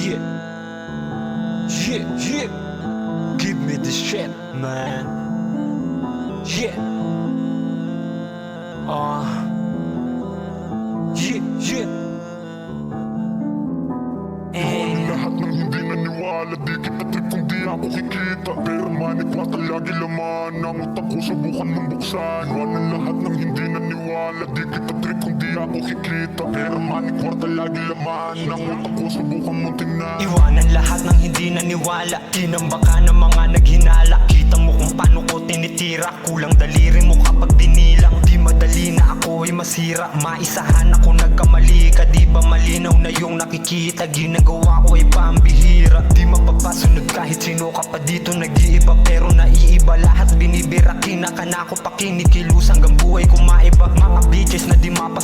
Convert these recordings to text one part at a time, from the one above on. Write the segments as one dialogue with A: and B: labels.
A: Yeah. Yeah, yeah. Give me the shit, man. Yeah. Uh. Yeah, yeah.
B: Ang lahat ng hindi naniwala Di kita trip kung di ako kikita Pero manikwata lagi laman Ang utak ko subukan mong buksan Iwan ang lahat ng hindi naniwala Di kita trip kung di ako kikita Pero manikwata lagi laman Ang utak ko subukan mong tingnan.
C: Iwanan lahat ng hindi naniwala. Kinamba ka ng mga naghinala. Kita mo kung paano ko tinitira. Kulang daliri mo kapag binilang Di madali na ako ay masira. Maisahan ako nagkamali ka. Di ba malinaw na yung nakikita? Ginagawa ko ay pambihira. Di mapapasunod kahit sino ka pa dito Nag-iiba. Pero naiiba Lahat. Binibira Kinakana ko pa kinikilos Hanggang buhay ko bitches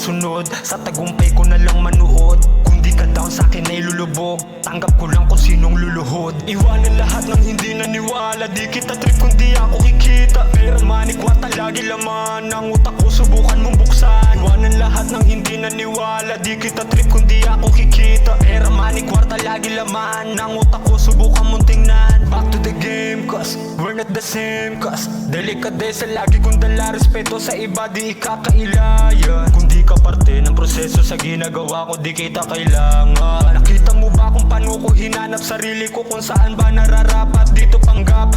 C: mapasunod Sa tagumpay ko na lang manood. Kung di ka down sa akin ay lulubog. Tanggap ko lang kung sinong luluhod. Iwanan lahat ng hindi naniwala. Di kita trip kung di ako kikita. Pero manikwata lagi laman. Ang utak ko subukan mong buksan. Iwanan lahat ng hindi naniwala. Di kita trip kung di ako kikita. Pero manikwarta lagi laman. Ang utak ko subukan mong tingnan Game cause. We're not the same Cause. Delikadesa lagi kong dala Respeto sa iba di ikakailayan Kung di ka parte ng proseso sa ginagawa ko Di kita kailangan. Nakita mo ba kung paano ko hinanap sarili ko? Kung saan ba nararapat? Dito panggap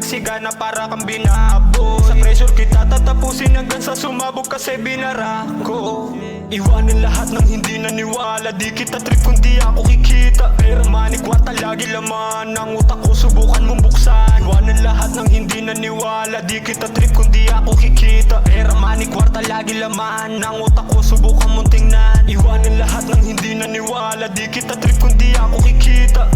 C: ako na nagsiga na para kang binaboy. Sa pressure kita tatapusin hanggang sa sumabog kasi binara ko Iwanan lahat ng hindi naniwala. Di kita trip kung di ako kikita. Pero manikwata lagi laman Ang utak ko. Subukan mong buksan. Iwanan lahat ng hindi naniwala. Di kita trip kung di ako kikita. Pero manikwarta lagi laman Ang utak ko. Subukan mong tingnan. Iwanan lahat ng hindi naniwala. Di kita trip kung di ako kikita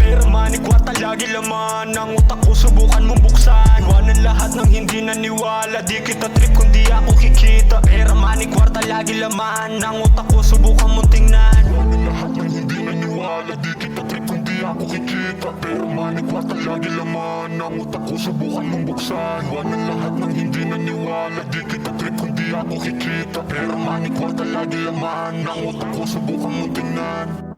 C: hindi naniwala Di kita trip kung di ako kikita. Pero manikwarta lagi laman Ang utak ko subukan mong tingnan.
B: Lahat ng hindi naniwala. Di kita trip kung di ako kikita. Pero manikwata lagi laman Ang utak ko subukan mong buksan. Iwanan lahat ng hindi naniwala. Di kita trip kung di ako kikita. Pero manikwata lagi laman Ang utak ko subukan mong tingnan